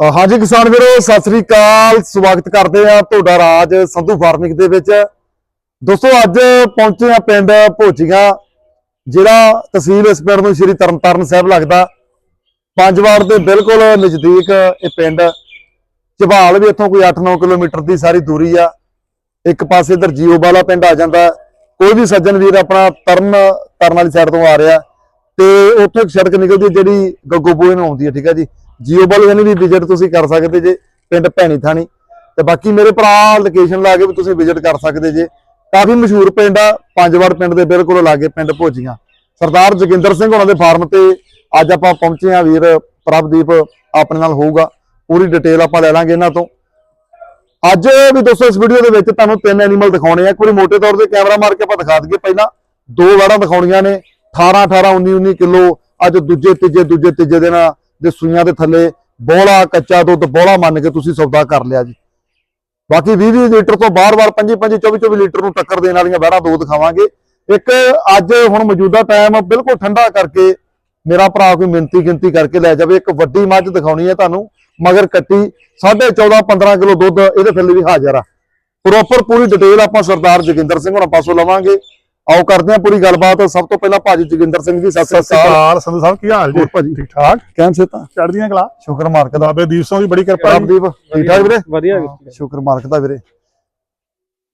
ਹਾਂਜੀ ਕਿਸਾਨ ਵੀਰੋ, ਸਤਿ ਸ੍ਰੀ ਅਕਾਲ। ਸਵਾਗਤ ਕਰਦੇ ਆ ਤੁਹਾਡਾ ਰਾਜ ਸੰਧੂ ਫਾਰਮਿੰਗ ਦੇ ਵਿੱਚ। ਦੋਸਤੋ, ਅੱਜ ਪਹੁੰਚੇ ਆ ਪਿੰਡ ਭੋਚੀਆਂ ਜਿਹੜਾ ਤਹਿਸੀਲ ਇਸ ਪਿੰਡ ਨੂੰ, ਸ਼੍ਰੀ ਤਰਨਤਾਰਨ ਸਾਹਿਬ ਲੱਗਦਾ। ਪੰਜਵਾੜ ਦੇ ਬਿਲਕੁਲ ਨਜ਼ਦੀਕ ਇਹ ਪਿੰਡ। ਝਬਾਲ ਵੀ ਇੱਥੋਂ ਕੋਈ 8-9 ਕਿਲੋਮੀਟਰ ਦੀ ਸਾਰੀ ਦੂਰੀ ਆ। ਇੱਕ ਪਾਸੇ ਇਧਰ ਜੀਓ ਵਾਲਾ ਪਿੰਡ ਆ ਜਾਂਦਾ। ਕੋਈ ਵੀ ਸੱਜਣ ਵੀਰ ਆਪਣਾ ਤਰਨ ਤਰਨ ਵਾਲੀ ਸਾਈਡ ਤੋਂ ਆ ਰਿਹਾ। ਤੇ ਉੱਥੋਂ ਇੱਕ ਸੜਕ ਨਿਕਲਦੀ ਹੈ ਜਿਹੜੀ ਗੱਗੋਬੋਏ ਨੂੰ ਆਉਂਦੀ ਹੈ, ਠੀਕ ਹੈ ਜੀ। ਜੀਓ ਵਾਲੇ ਵੀ ਵਿਜ਼ਿਟ ਤੁਸੀਂ ਕਰ ਸਕਦੇ ਜੇ, ਪਿੰਡ ਭੈਣੀ ਥਾਣੀ। ਤੇ ਬਾਕੀ ਮੇਰੇ ਭਰਾ ਲੋਕੇਸ਼ਨ ਲਾ ਕੇ ਵੀ ਤੁਸੀਂ ਵਿਜ਼ਿਟ ਕਰ ਸਕਦੇ ਜੇ। ਕਾਫੀ ਮਸ਼ਹੂਰ ਪਿੰਡ ਆ, ਪੰਜਵਾੜ ਪਿੰਡ ਦੇ ਬਿਲਕੁਲ ਲਾਗੇ ਪਿੰਡ ਭੋਜੀਆਂ। ਸਰਦਾਰ ਜੋਗਿੰਦਰ ਸਿੰਘ ਉਹਨਾਂ ਦੇ ਫਾਰਮ ਤੇ ਅੱਜ ਆਪਾਂ ਪਹੁੰਚੇ ਆ ਵੀਰ ਪ੍ਰਭਦੀਪ, ਆਪਣੇ ਨਾਲ ਹੋਊਗਾ। ਪੂਰੀ ਡਿਟੇਲ ਆਪਾਂ ਲੈ ਲਾਂਗੇ ਇਹਨਾਂ ਤੋਂ। ਅੱਜ ਵੀ ਦੋਸਤੋ, ਇਸ ਵੀਡੀਓ ਦੇ ਵਿੱਚ ਤੁਹਾਨੂੰ ਤਿੰਨ ਐਨੀਮਲ ਦਿਖਾਉਣੇ ਆ। ਇੱਕ ਵਾਰੀ ਮੋਟੇ ਤੌਰ ਤੇ ਕੈਮਰਾ ਮਾਰ ਕੇ ਆਪਾਂ ਦਿਖਾ ਦਈਏ ਪਹਿਲਾਂ। ਦੋ ਵਾੜਾਂ ਦਿਖਾਉਣੀਆਂ ਨੇ 18 18 19 19 ਕਿਲੋ। ਅੱਜ ਦੂਜੇ, ਤੀਜੇ ਦੂਜੇ, ਤੀਜੇ ਦਿਨ ਦੇ ਸੂਈਆਂ ਦੇ ਥੱਲੇ ਬੋਲਾ ਕੱਚਾ ਦੁੱਧ ਬੋਲਾ ਮੰਨ ਕੇ ਤੁਸੀਂ ਸੌਦਾ ਕਰ ਲਿਆ ਜੀ। ਬਾਕੀ 20 20 ਲੀਟਰ ਤੋਂ ਬਾਰ-ਬਾਰ 25 25 24 24 ਲੀਟਰ ਨੂੰ ਟੱਕਰ ਦੇਣ ਵਾਲੀਆਂ ਵਹਿੜਾਂ ਦੋ ਦਿਖਾਵਾਂਗੇ। ਇੱਕ ਅੱਜ ਹੁਣ ਮੌਜੂਦਾ ਟਾਈਮ ਬਿਲਕੁਲ ਠੰਡਾ ਕਰਕੇ ਮੇਰਾ ਭਰਾ ਕੋਈ ਮਿੰਤੀ ਗਿਣਤੀ ਕਰਕੇ ਲੈ ਜਾਵੇ। ਇੱਕ ਵੱਡੀ ਮੱਝ ਦਿਖਾਉਣੀ ਹੈ ਤੁਹਾਨੂੰ, ਮਗਰ ਕੱਟੀ 14.5 15 ਕਿਲੋ ਦੁੱਧ ਇਹਦੇ ਥੱਲੇ ਵੀ ਹਾਜ਼ਰ ਆ। ਪ੍ਰੋਪਰ ਪੂਰੀ ਡਿਟੇਲ ਆਪਾਂ ਸਰਦਾਰ ਜੋਗਿੰਦਰ ਸਿੰਘ ਹੋਣਾ ਪਾਸੋਂ ਲਵਾਂਗੇ। ਆਓ ਕਰਦੇ ਹਾਂ ਪੂਰੀ ਗੱਲਬਾਤ। ਸਭ ਤੋਂ ਪਹਿਲਾਂ ਭਾਜੀ ਜੋਗਿੰਦਰ ਸਿੰਘ ਜੀ ਸਤਿ ਸ੍ਰੀ ਅਕਾਲ। ਸੰਧੂ ਸਾਹਿਬ ਕੀ ਹਾਲ ਜੀ? ਹੋਰ ਭਾਜੀ। ਠੀਕ ਠਾਕ? ਕਹਿਣ ਸੇ ਤਾਂ ਚੜ੍ਹਦੀਆਂ ਕਲਾ? ਸ਼ੁਕਰ ਮਾਰਕ ਦਾ। ਬਾਬੇ ਦੀਪ ਸਿੰਘ ਦੀ ਬੜੀ ਕਿਰਪਾ ਜੀ। ਪ੍ਰਭਦੀਪ ਠੀਕ ਠਾਕ ਵੀਰੇ? ਵਧੀਆ ਹਾਂ। ਸ਼ੁਕਰ ਮਾਲਕ ਦਾ ਵੀਰੇ।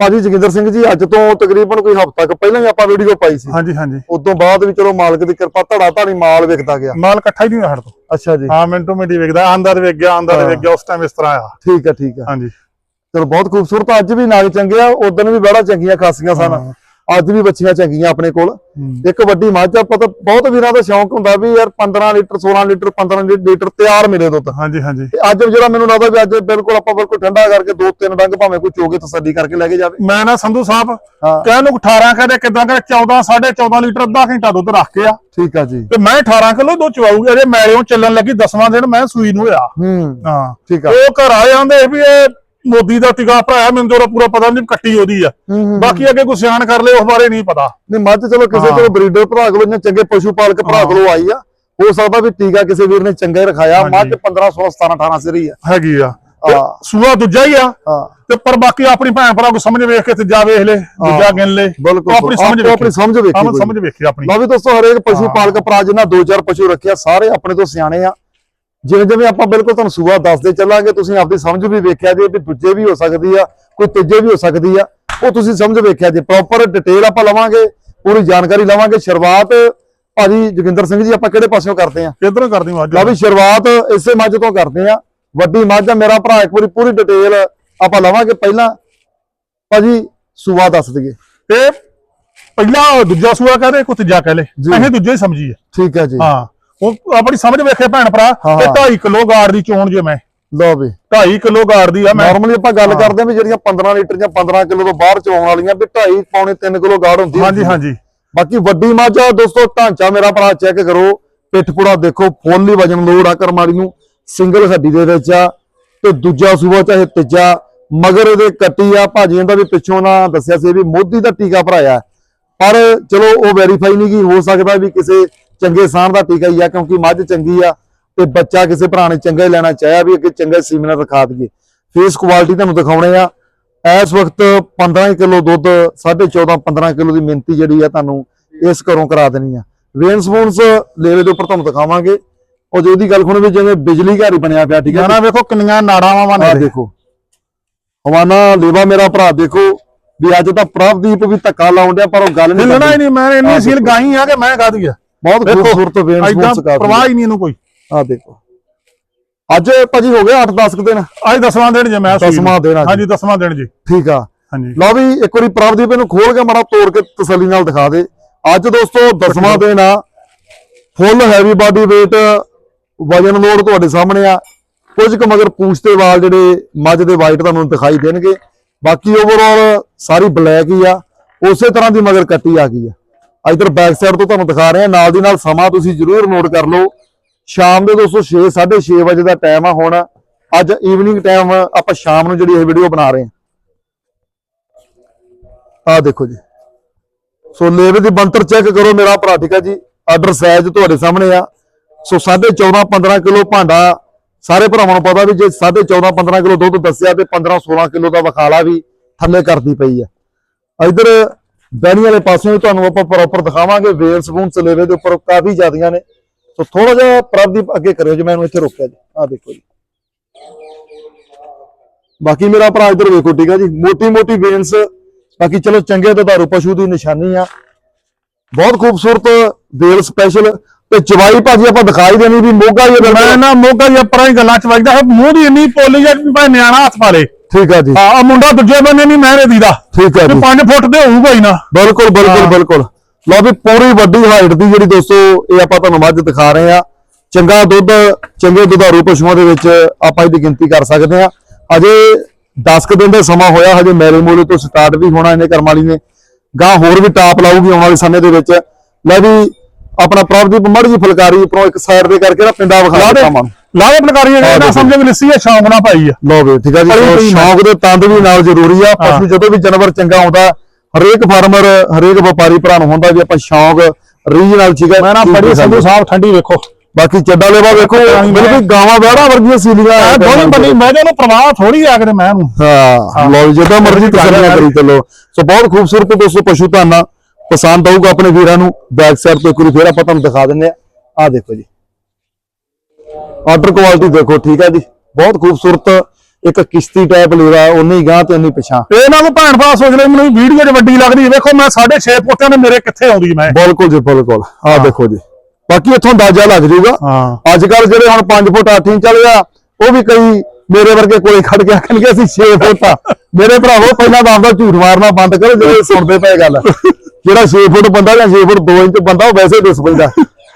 ਭਾਜੀ ਜੋਗਿੰਦਰ ਸਿੰਘ ਜੀ ਅੱਜ ਤੋਂ ਤਕਰੀਬਨ ਕੋਈ ਹਫ਼ਤਾ ਕੁ ਪਹਿਲਾਂ ਹੀ ਆਪਾਂ ਵੀਡੀਓ ਪਾਈ ਸੀ। ਹਾਂਜੀ ਹਾਂਜੀ। ਉਦੋਂ ਬਾਅਦ ਵੀ ਚਲੋ ਮਾਲਕ ਦੀ ਕਿਰਪਾ ਧੜਾ ਧਾੜੀ ਮਾਲ ਵਿਕਦਾ ਗਿਆ। ਮਾਲ ਇਕੱਠਾ ਹੀ ਨਹੀਂ ਹੋਇਆ ਤੋਂ। ਅੱਛਾ ਜੀ। ਹਾਂ ਮਿੰਟੋ ਮਿੰਟੀ ਵਿਕਦਾ ਆਂਦਾ ਤੇ ਵਿਕ ਗਿਆ ਆਂਦਾ ਤੇ ਵਿਕ ਗਿਆ ਉਸ ਟਾਈਮ ਇਸ ਤਰ੍ਹਾਂ ਆ। ਠੀਕ ਆ ਠੀਕ ਆ। ਹਾਂਜੀ। ਚਲੋ ਬਹੁਤ ਖੂਬਸੂਰਤ। ਅੱਜ ਵੀ ਨਾਗ ਚੰਗੇ ਆ ਉਦੋਂ ਵੀ ਬੜਾ ਚੰਗੀਆਂ ਖਾਸੀਆਂ ਸਨ। ਹਾਂ। ਅੱਜ ਵੀ ਬੱਚੀਆਂ ਚੰਗੀਆਂ ਆਪਣੇ ਕੋਲ। ਇੱਕ ਵੱਡੀ ਮੱਝ ਆ ਪਤਾ ਬਹੁਤ ਵੀਰਾਂ ਦਾ ਸ਼ੌਂਕ ਹੁੰਦਾ ਵੀ ਯਾਰ 15 ਲੀਟਰ 16 ਲੀਟਰ 15 ਲੀਟਰ ਤਿਆਰ ਮਿਲੇ ਦੁੱਧ। ਹਾਂਜੀ ਹਾਂਜੀ। ਤੇ ਅੱਜ ਜਿਹੜਾ ਮੈਨੂੰ ਲੱਗਦਾ ਵੀ ਅੱਜ ਬਿਲਕੁਲ ਆਪਾਂ ਬਿਲਕੁਲ ਠੰਡਾ ਕਰਕੇ ਦੋ ਤਿੰਨ ਡੰਗ ਭਾਵੇਂ ਕੋਈ ਚੋਗੇ ਤਸੱਲੀ ਕਰਕੇ ਲੈ ਕੇ ਜਾਵੇ। ਮੈਂ ਨਾ ਸੰਧੂ ਸਾਹਿਬ ਕਹਿ ਨੂੰ 18 ਕਹਦੇ ਕਿਦਾਂ ਕਰ 14 14.5 ਲੀਟਰ ਅੱਧਾ ਘੰਟਾ ਦੁੱਧ ਰੱਖ ਕੇ ਆ। ਠੀਕ ਆ ਜੀ। ਤੇ ਮੈਂ 18 ਕਿਲੋ ਦੁੱਧ ਚਵਾਉਗੀ ਅਜੇ ਮੈਲਿਓਂ ਚੱਲਣ ਲੱਗੀ 10ਵਾਂ ਦਿਨ ਮੈਂ ਸੂਈ ਨੂੰ ਹੋਇਆ। ਹੂੰ। ਹਾਂ। ਠੀਕ ਆ। ਉਹ ਘਰ ਆਏ ਆਂਦੇ ਵੀ ਇਹ ਮੋਦੀ ਦਾ ਟਿਕਾ ਭਰਾਇਆ ਮੈਨੂੰ ਉਹਦਾ ਪੂਰਾ ਪਤਾ ਨਹੀਂ ਕੱਟੀ ਉਹਦੀ ਆ ਬਾਕੀ ਅੱਗੇ ਕੋਈ ਸਿਆਣ ਕਰ ਲੇ ਉਸ ਬਾਰੇ ਨਹੀਂ ਪਤਾ ਨਹੀਂ ਮੱਝ ਚਲੋ ਕਿਸੇ। ਕੋਲ ਬਰੀਡਰ ਭਰਾ ਕੋਲ ਜਾਂ ਚੰਗੇ ਪਸ਼ੂ ਪਾਲਕ ਭਰਾ। ਕੋਲੋਂ ਆਈ ਆ ਹੋ ਸਕਦਾ ਵੀ ਟੀਕਾ ਕਿਸੇ ਵੀਰ ਨੇ ਚੰਗਾ ਹੀ ਰਖਾਇਆ। ਮੱਝ 15 16 17 18 ਸਿਰ ਆ ਹੈਗੀ ਆ। ਸੂਆ ਦੂਜਾ ਹੀ ਆ ਤੇ ਪਰ ਬਾਕੀ ਆਪਣੀ ਭੈਣ ਭਰਾ ਕੋ ਸਮਝ ਵੇਖ ਕੇ ਤੇ ਜਾ ਵੇਖ ਲੈ ਦੂਜਾ ਗਿਣ ਲੈ ਆਪਣੀ ਸਮਝ ਆਪੋ ਆਪਣੀ ਵੇਖੀ। ਸਮਝ ਵੇਖੀ ਕੋਈ। ਸਮਝ ਵੇਖੀ ਆਪਣੀ ਲਓ ਵੀ ਦੋਸਤੋ ਹਰੇਕ ਪਸ਼ੂ। ਪਾਲਕ ਭਰਾ ਜਿਨ੍ਹਾਂ ਦੋ ਚਾਰ ਪਸ਼ੂ ਰੱਖਿਆ ਸਾਰੇ ਆਪਣੇ ਤੋਂ ਸਿਆਣੇ ਆ ਜਿਵੇਂ ਜਿਵੇਂ ਆਪਾਂ ਬਿਲਕੁਲ ਤੁਹਾਨੂੰ ਸੂਆ ਦੱਸਦੇ ਚੱਲਾਂਗੇ ਤੁਸੀਂ ਆਪਦੀ ਸਮਝ ਵੀ ਵੇਖਿਆ ਜੇ ਵੀ ਦੂਜੇ ਵੀ ਹੋ ਸਕਦੀ ਆ ਕੋਈ ਤੀਜੇ ਵੀ ਹੋ ਸਕਦੀ ਆ ਉਹ ਤੁਸੀਂ ਸਮਝ ਵੇਖਿਆ ਜੇ। ਪ੍ਰੋਪਰ ਡਿਟੇਲ ਆਪਾਂ ਲਵਾਂਗੇ ਪੂਰੀ ਜਾਣਕਾਰੀ ਲਵਾਂਗੇ। ਸ਼ੁਰੂਆਤ ਭਾਜੀ ਜੋਗਿੰਦਰ ਸਿੰਘ ਜੀ ਆਪਾਂ ਕਿਹੜੇ ਪਾਸਿਓਂ ਕਰਦੇ ਆ? ਕਿਧਰੋਂ ਕਰਦੀ ਮੱਝ ਲਓ ਵੀ ਸ਼ੁਰੂਆਤ ਇਸੇ ਮੱਝ ਤੋਂ ਕਰਦੇ ਆ। ਵੱਡੀ ਮੱਝ ਆ ਮੇਰਾ ਭਰਾ ਇੱਕ ਵਾਰੀ ਪੂਰੀ ਡਿਟੇਲ ਆਪਾਂ ਲਵਾਂਗੇ। ਪਹਿਲਾਂ ਭਾਜੀ ਸੂਆ ਦੱਸ ਦਈਏ। ਤੇ ਪਹਿਲਾ ਦੂਜਾ ਸੂਆ ਕਹਦੇ ਕੋ ਤੀਜਾ ਕਹ ਲੈ ਜੀ। ਅਸੀਂ ਦੂਜੇ ਹੀ ਸਮਝੀਏ। ਠੀਕ ਹੈ ਜੀ। ਹਾਂ। ਉਹ ਆਪਣੀ ਸਮਝ ਵੇਖੇ ਭੈਣ ਭਰਾ ਹਾਂ, ਤੇ ਹਾਂ। 2.5 ਕਿਲੋ ਗਾੜ ਦੀ ਚੋਣ ਜੇ ਮੈਂ। ਲਓ ਵੀ। 2.5 ਕਿਲੋ ਗਾੜ ਦੀ ਆ ਮੈਂ। ਨਾਰਮਲੀ ਆਪਾਂ ਗੱਲ ਹਾਂ। ਕਰਦੇ ਵੀ ਜਿਹੜੀਆਂ 15 ਲੀਟਰ ਜਾਂ 15 ਕਿਲੋ ਤੋਂ ਬਾਹਰ ਚੋਣ ਵਾਲੀਆਂ ਵੀ 2.5 ਪੌਣੇ 3 ਕਿਲੋ ਗਾੜ ਹੁੰਦੀ ਹਾਂਜੀ ਆ। ਹਾਂਜੀ ਬਾਕੀ ਵੱਡੀ ਮੱਝ ਆ ਦੋਸਤੋ ਢਾਂਚਾ ਮੇਰਾ ਭਰਾ ਚੈੱਕ ਕਰੋ। ਪਿੱਠ ਪੁੜਾ ਦੇਖੋ ਫੁੱਲ ਹੀ ਵਜਨ ਲੋਡ ਆ ਕਰਮਾਲੀ ਨੂੰ। ਸਿੰਗਲ ਹੱਡੀ ਦੇ ਵਿੱਚ ਆ ਤੇ ਦੂਜਾ ਸੂਬਾ ਚਾਹੇ ਤੀਜਾ। ਮਗਰ ਇਹਦੇ ਕੱਟੀ ਆ ਭਾਜੀਆਂ ਦਾ ਵੀ ਪਿੱਛੋਂ ਨਾ ਦੱਸਿਆ ਸੀ ਵੀ ਮੋਦੀ ਦਾ ਟੀਕਾ ਭਰਾਇਆ। ਪਰ ਚਲੋ ਉਹ ਵੈਰੀਫਾਈ ਨਹੀਂ ਕੀ ਹੋ ਸਕਦਾ ਵੀ ਕਿਸੇ ਚੰਗੇ ਸਾਨ ਦਾ ਟੀਕਾ ਹੀ ਆ ਕਿਉਂਕਿ ਮੱਝ ਚੰਗੀ ਆ ਤੇ ਬੱਚਾ ਕਿਸੇ ਭਰਾ ਨੇ ਚੰਗਾ ਹੀ ਲੈਣਾ ਚਾਹਿਆ ਵੀ ਅੱਗੇ ਚੰਗਾ ਸੀਮਨ ਰਖਾ ਦਈਏ। ਫੇਸ ਕੁਆਲਿਟੀ ਤੁਹਾਨੂੰ ਦਿਖਾਉਣੇ ਆ। ਇਸ ਵਕਤ 15 ਕਿਲੋ ਦੁੱਧ 14.5 15 ਕਿਲੋ ਦੀ ਮਿੰਤੀ ਜਿਹੜੀ ਆ ਤੁਹਾਨੂੰ ਇਸ ਘਰੋਂ ਕਰਾ ਦੇਣੀ ਆ। ਵੇਨਸ ਵੂਨਸ ਲੇਵੇ ਦੇ ਉੱਪਰ ਤੁਹਾਨੂੰ ਦਿਖਾਵਾਂਗੇ। ਉਹ ਜੇ ਉਹਦੀ ਗੱਲ ਸੁਣੋ ਵੀ ਜਿਵੇਂ ਬਿਜਲੀ ਘਰ ਹੀ ਬਣਿਆ ਪਿਆ ਠੀਕ ਹੈ ਜਾਨਾ ਵੇਖੋ ਕਿੰਨੀਆਂ ਨਾੜਾਂ ਵਾਂ ਆ ਨੇ ਦੇਖੋ। ਹਵਾਨਾ ਲੇਵਾ ਮੇਰਾ ਭਰਾ ਦੇਖੋ ਵੀ ਅੱਜ ਤਾਂ ਪ੍ਰਭਦੀਪ ਵੀ ਧੱਕਾ ਲਾਉਣ ਡਿਆ ਪਰ ਉਹ ਗੱਲ ਨਹੀਂ ਹਿੱਲਣਾ ਹੀ ਕਰਦੀ। ਨਹੀਂ ਮੈਂ ਇੰਨੀ ਸੀਲ। ਗਾਈ ਆ ਕਿ ਮੈਂ ਕਾਦੀ ਆ। ਬਹੁਤ ਖੂਬਸੂਰਤ ਵੇਨਸ ਵੂਨਸ ਕਾਫੀ ਪਰਵਾਹ ਹੀ। ਨਹੀਂ ਇਹਨੂੰ ਕੋਈ। ਆ ਦੇਖੋ। ਅੱਜ ਭਾਜੀ ਹੋ ਗਿਆ 8-10 ਦਿਨ। ਅੱਜ ਦਸਵਾਂ ਦਿਨ ਜੇ ਮੈਂ ਸੂਈ ਨੂੰ। ਦਸਵਾਂ ਦਿਨ ਅੱਜ। ਹਾਂਜੀ ਦਸਵਾਂ ਦਿਨ ਜੀ। ਠੀਕ ਆ। ਹਾਂਜੀ। ਲਓ ਵੀ ਇੱਕ ਵਾਰੀ ਪ੍ਰਭਦੀਪ ਇਹਨੂੰ ਖੋਲ ਕੇ ਮਾੜਾ ਤੋੜ ਕੇ ਤਸੱਲੀ ਨਾਲ ਦਿਖਾ ਦੇ। ਅੱਜ ਦੋਸਤੋ ਦਸਵਾਂ ਦਿਨ ਆ। ਫੁੱਲ ਹੈਵੀ ਬਾਡੀ weight ਵਜਨ ਲੋਡ ਤੁਹਾਡੇ ਸਾਹਮਣੇ ਆ। ਕੁਝ ਕੁ ਮਗਰ ਪੂਛ ਤੇ ਵਾਲ ਜਿਹੜੇ ਮੱਝ ਦੇ ਵਾਈਟ ਤੁਹਾਨੂੰ ਦਿਖਾਈ ਦੇਣਗੇ। ਬਾਕੀ ਓਵਰਆਲ ਸਾਰੀ ਬਲੈਕ ਹੀ ਆ। ਉਸੇ ਤਰ੍ਹਾਂ ਦੀ ਮਗਰ ਕੱਟੀ ਆ ਗਈ ਆ। ਇਧਰ ਬੈਕ ਸਾਈਡ ਤੋਂ ਤੁਹਾਨੂੰ ਦਿਖਾ ਰਹੇ ਆ ਨਾਲ ਦੀ ਨਾਲ ਸਮਾਂ ਤੁਸੀਂ ਜ਼ਰੂਰ ਨੋਟ ਕਰ ਲਓ। ਸ਼ਾਮ ਦੇ ਦੋਸਤੋ 6 6:30 ਵਜੇ ਦਾ ਟਾਈਮ ਆ ਹੁਣ। ਅੱਜ ਈਵਨਿੰਗ ਟਾਈਮ ਆਪਾਂ ਸ਼ਾਮ ਨੂੰ ਜਿਹੜੀ ਇਹ ਵੀਡੀਓ ਬਣਾ ਰਹੇ ਆ ਆ ਦੇਖੋ ਜੀ। ਸੋ ਲੇਵੇ ਦੀ ਬੰਤਰ ਚੈੱਕ ਕਰੋ ਮੇਰਾ ਭਰਾ, ਠੀਕ ਆ ਜੀ। ਆਰਡਰ ਸਾਈਜ਼ ਤੁਹਾਡੇ ਸਾਹਮਣੇ ਆ। ਸੋ 14.5 15 ਕਿਲੋ ਭਾਂਡਾ। ਸਾਰੇ ਭਰਾਵਾਂ ਨੂੰ ਪਤਾ ਵੀ ਜੇ 14.5 15 ਕਿਲੋ ਦੁੱਧ ਦੱਸਿਆ ਤੇ 15 16 ਕਿਲੋ ਦਾ ਵਿਖਾਲਾ ਵੀ ਥੱਲੇ ਕਰਦੀ ਪਈ ਆ। ਇਧਰ ਬੈਣੀ ਵਾਲੇ ਪਾਸਿਓਂ ਵੀ ਤੁਹਾਨੂੰ ਆਪਾਂ ਪ੍ਰੋਪਰ ਦਿਖਾਵਾਂਗੇ ਵੇਲ ਸਪੂਨ ਚਲੇਵੇ ਦੇ ਉੱਪਰ ਕਾਫੀ ਜ਼ਿਆਦੀਆਂ ਨੇ। ਸੋ ਥੋੜਾ ਜਿਹਾ ਪ੍ਰਭਦੀਪ ਅੱਗੇ ਕਰਿਓ ਜੇ ਮੈਨੂੰ ਇੱਥੇ ਰੋਕਿਆ ਜੀ। ਆ ਦੇਖੋ ਜੀ। ਬਾਕੀ ਮੇਰਾ ਭਰਾ ਇਧਰ ਵੇਖੋ ਠੀਕ ਆ ਜੀ। ਮੋਟੀ ਮੋਟੀ ਵੇਨਸ ਬਾਕੀ ਚਲੋ ਚੰਗੇ ਦੁਧਾਰੂ ਪਸ਼ੂ ਦੀ ਨਿਸ਼ਾਨੀ ਆ। ਬਹੁਤ ਖੂਬਸੂਰਤ ਵੇਲ ਸਪੈਸ਼ਲ ਤੇ ਚਵਾਈ ਭਾਜੀ ਆਪਾਂ ਦਿਖਾਈ ਦੇਣੀ ਵੀ ਮੋਗਾ ਹੀ ਮੈਂ ਨਾ ਮੋਗਾ ਦੀਆਂ ਪਰਾਂ ਹੀ ਗੱਲਾਂ ਚ ਵੱਜਦਾ। ਹੈ ਮੂੰਹ ਦੀ ਇੰਨੀ ਪੋਲੀ ਜਾਂ ਭਾਵੇਂ ਨਿਆਣਾ ਹੱਥ ਪਾ ਲੇ। ਠੀਕ ਆ ਜੀ। ਹਾਂ ਆਹ ਮੁੰਡਾ ਦੂਜੇ ਬੰਨੇ ਨਹੀਂ ਮਹਿਰੇ ਦੀ ਦਾ। ਠੀਕ ਆ ਤੇ ਜੀ। 5 ਫੁੱਟ ਦੇ ਹੋਊਗਾ ਹੀ ਨਾ। ਬਿਲਕੁਲ ਬਿਲਕੁਲ। ਬਿਲਕੁਲ। ਲਓ ਵੀ ਪੂਰੀ ਵੱਡੀ ਹਾਈਟ ਦੀ ਜਿਹੜੀ ਦੋਸਤੋ ਇਹ ਆਪਾਂ ਤੁਹਾਨੂੰ ਮੱਝ ਦਿਖਾ ਰਹੇ ਆ ਚੰਗਾ ਦੁੱਧ ਚੰਗੇ ਦੁਧਾਰੂ ਪਸ਼ੂਆਂ ਦੇ ਵਿੱਚ ਆਪਾਂ ਇਹਦੀ ਗਿਣਤੀ ਕਰ ਸਕਦੇ ਆ ਅਜੇ 10 ਕੁ ਦਿਨ ਦਾ ਸਮਾਂ ਹੋਇਆ ਹਜੇ ਮੈਰੇ ਮੂਲੇ ਤੋਂ ਸਟਾਰਟ ਵੀ ਹੋਣਾ ਇਹਨੇ ਕਰਮ ਵਾਲੀ ਨੇ। ਗਾਂ ਹੋਰ ਵੀ ਟਾਪ ਲਾਊਗੀ ਆਉਣ ਵਾਲੇ ਸਮੇਂ ਦੇ ਵਿੱਚ। ਲੈ ਵੀ ਆਪਣਾ ਪ੍ਰਭਦੀਪ ਮੜ ਜੀ ਫੁਲਕਾਰੀ ਉੱਪਰੋਂ ਇੱਕ ਸਾਈਡ ਦੇ ਕਰਕੇ ਨਾ ਪਿੰਡਾ ਵਿਖਾ ਦਿੱਤਾ ਮਨ ਫਲਕਾਰੀ ਹਾਂ, ਨਾ। ਸਮਝੇ ਵੀ ਲਿੱਸੀ ਹੈ ਸ਼ੌਂਕ ਨਾਲ ਪਾਈ ਆ। ਲਓ ਵੀ ਠੀਕ ਆ ਜੀ। ਸ਼ੌਂਕ ਦੇ ਤੰਦ ਵੀ ਨਾਲ ਜ਼ਰੂਰੀ ਆ। ਪਸ਼ੂ। ਜਦੋਂ ਵੀ ਜਾਨਵਰ ਚੰਗਾ ਆਉਂਦਾ ਹਰੇਕ ਫਾਰਮਰ ਹਰੇਕ ਵਪਾਰੀ ਭਰਾ ਨੂੰ ਹੁੰਦਾ ਵੀ ਆਪਾਂ ਸ਼ੌਂਕ ਰੀਜਨਲ ਠੀਕ ਹੈ ਮੈਂ ਨਾ ਬੜੀ ਸੰਧੂ ਸਾਹਿਬ ਠੰਡੀ ਵੇਖੋ। ਬਾਕੀ ਚੱਡਾ ਲੇਵਾ ਵੇਖੋ ਬਿਲਕੁਲ ਗਾਵਾਂ ਵਿਹੜਾ ਵਰਗੀਆਂ ਸੀਲੀਆਂ ਦੋਵੇਂ ਬੰਨੀ ਮੈਂ ਜਦੋਂ ਪ੍ਰਵਾਹ ਥੋੜੀ ਆ ਕੇ ਮੈਂ ਨੂੰ। ਹਾਂ ਜੀ, ਜਦੋਂ ਮਰਜ਼ੀ ਤਸੱਲੀਆਂ ਕਰੀ ਚੱਲੋ। ਸੋ ਬਹੁਤ ਖੂਬਸੂਰਤ ਦੋਸਤੋ ਪਸ਼ੂ ਧਾਨਾ ਪਸੰਦ ਆਊਗਾ ਆਪਣੇ ਵੀਰਾਂ ਨੂੰ। ਬੈਕ ਸਾਈਡ ਤੋਂ ਇੱਕ ਵਾਰੀ ਫੇਰ ਆਪਾਂ ਤੁਹਾਨੂੰ ਦਿਖਾ ਦਿੰਦੇ ਆ ਆ ਦੇਖੋ ਜੀ। ਆਰਡਰ ਕੁਆਲਿਟੀ ਦੇਖੋ ਠੀਕ ਹੈ ਜੀ। ਬਹੁਤ ਖੂਬਸੂਰਤ ਇੱਕ ਕਿਸ਼ਤੀ ਟਾਈਪ ਲੇਵਾ ਉਨੀ ਗਾਂ ਤੇ ਉਨੀ ਪਿਛਾਂ ਇਹ ਨਾ ਭੈਣ ਭਰਾ ਸੋਚ ਲੈ ਮੈਨੂੰ ਵੀਡੀਓ 'ਚ ਵੱਡੀ ਲੱਗਦੀ। ਵੇਖੋ ਮੈਂ 6.5 ਫੁੱਟਾਂ ਦੇ ਮੇਰੇ ਕਿੱਥੇ ਆਉਂਦੀ ਮੈਂ। ਬਿਲਕੁਲ ਜੀ ਬਿਲਕੁਲ। ਆ ਦੇਖੋ ਜੀ। ਬਾਕੀ ਇੱਥੋਂ ਅੰਦਾਜ਼ਾ ਲੱਗ ਜਾਊਗਾ ਹਾਂ। ਅੱਜ ਕੱਲ ਜਿਹੜੇ ਹੁਣ 5 ਫੁੱਟ 8 ਇੰਚ ਚੱਲ ਗਿਆ ਉਹ ਵੀ ਕਈ ਮੇਰੇ ਵਰਗੇ ਕੋਲੇ ਖੜ ਕੇ ਆਖਣਗੇ ਅਸੀਂ 6 ਫੁੱਟ ਆ। ਮੇਰੇ ਭਰਾਵੋ ਪਹਿਲਾਂ ਆਪਦਾ ਝੂਠ ਮਾਰਨਾ ਬੰਦ ਕਰੋ ਜਿਹੜੇ ਸੁਣਦੇ ਪਏ ਗੱਲ। ਜਿਹੜਾ 6 ਫੁੱਟ ਬੰਦਾ ਜਾਂ 6 ਫੁੱਟ 2 ਇੰਚ ਬੰਦਾ ਉਹ ਵੈਸੇ ਦਿਸ ਪੈਂਦਾ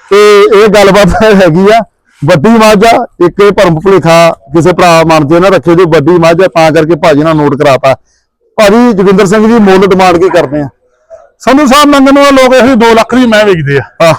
ਤੇ ਇਹ ਗੱਲਬਾਤ ਹੈਗੀ ਆ ਵੱਡੀ ਮੱਝ ਆ ਇੱਕ ਇਹ ਭਰਮ ਭੁਲੇਖਾ ਕਿਸੇ ਭਰਾ ਮੰਨਦੇ ਨਾ ਰੱਖੇ ਜੋ ਵੱਡੀ ਮੱਝ ਤਾਂ ਕਰਕੇ ਭਾਜੀ ਨਾਲ ਨੋਟ ਕਰਾਤਾ। ਭਾਜੀ ਜੋਗਿੰਦਰ ਸਿੰਘ ਜੀ ਮੁੱਲ ਡਿਮਾਂਡ ਕੀ ਕਰਦੇ ਆ? ਸੰਧੂ ਸਾਹਿਬ ਮੰਗਣ ਨੂੰ ਲੋਕ ਇਹੀ 2 ਲੱਖ ਦੀ ਮੈਂ ਵੇਚਦੇ ਆ।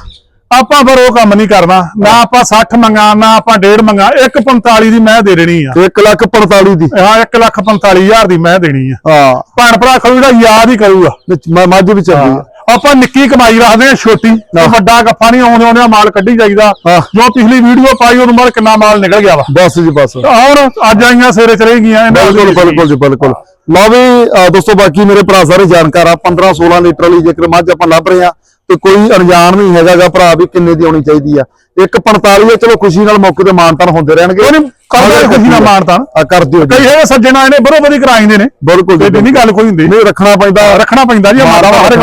ਆਪਾਂ ਫਿਰ ਉਹ ਕੰਮ ਨਹੀਂ ਕਰਨਾ। ਨਾ ਆਪਾਂ 60 ਮੰਗਾ ਨਾ ਆਪਾਂ 1.5 ਮੰਗਾ 1.45 ਦੀ ਮੈਂ ਦੇ ਦੇਣੀ ਆ। 1 ਲੱਖ 45 ਦੀ। ਹਾਂ 1 ਲੱਖ 45 ਹਜ਼ਾਰ ਦੀ ਮੈਂ ਦੇਣੀ ਆ। ਹਾਂ। ਭੈਣ ਭਰਾ ਖੜੂ ਜਿਹੜਾ ਯਾਦ ਹੀ ਕਰੂਗਾ। ਮ- ਮੱਝ ਵੀ ਚੱਲਦੀ ਆ। ਆਪਾਂ ਨਿੱਕੀ ਕਮਾਈ ਰੱਖਦੇ ਆ ਛੋਟੀ। ਵੱਡਾ ਗੱਫਾ ਨਹੀਂ ਆਉਂਦੇ ਆਉਂਦੇ ਮਾਲ ਕੱਢੀ ਜਾਈਦਾ। ਜੋ ਪਿਛਲੀ ਵੀਡੀਓ ਪਾਈ ਉਹਨੂੰ ਮਾਲ ਕਿੰਨਾ ਮਾਲ ਨਿਕਲ ਗਿਆ ਵਾ। ਬਸ ਜੀ ਬਸ। ਔਰ ਅੱਜ ਆਈਆਂ ਸਵੇਰੇ ਚਲੇ ਗਈਆਂ ਬਿਲਕੁਲ ਬਿਲਕੁਲ ਜੀ ਬਿਲਕੁਲ। ਲਓ ਵੀ ਦੋਸਤੋ ਬਾਕੀ ਮੇਰੇ ਭਰਾ ਸਾਰੇ ਜਾਣਕਾਰ ਆ 15 16 ਲੀਟਰ ਵਾਲੀ ਜੇਕਰ ਮੱਝ ਆਪਾਂ ਲੱਭ ਰਹੇ ਆ ਤੇ ਕੋਈ ਅਣਜਾਣ ਨਹੀਂ ਹੈਗਾਗਾ ਭਰਾ ਵੀ ਕਿੰਨੇ ਦੀ ਆਉਣੀ ਚਾਹੀਦੀ ਆ। 145 ਆ ਚਲੋ ਖੁਸ਼ੀ ਨਾਲ ਮੌਕੇ ਤੇ ਮਾਨਤਾਨ ਹੁੰਦੇ ਰਹਿਣਗੇ। ਕਰਦਾ ਖੁਸ਼ੀ ਨਾਲ ਮਾਨਤਾਨ। ਆ ਕਰ ਦਿਓ ਕਈ ਇਹ ਸੱਜਣਾ ਇਹਨੇ ਬਰੋਬਰੀ ਕਰਾਈਂਦੇ ਨੇ। ਬਿਲਕੁਲ ਜੀ ਤੇ ਨਹੀਂ ਗੱਲ ਕੋਈ ਹੁੰਦੀ। ਨਹੀਂ ਰੱਖਣਾ ਪੈਂਦਾ। ਰੱਖਣਾ ਪੈਂਦਾ ਜੀ ਮਾਰਾ ਹਰ ਇੱਕ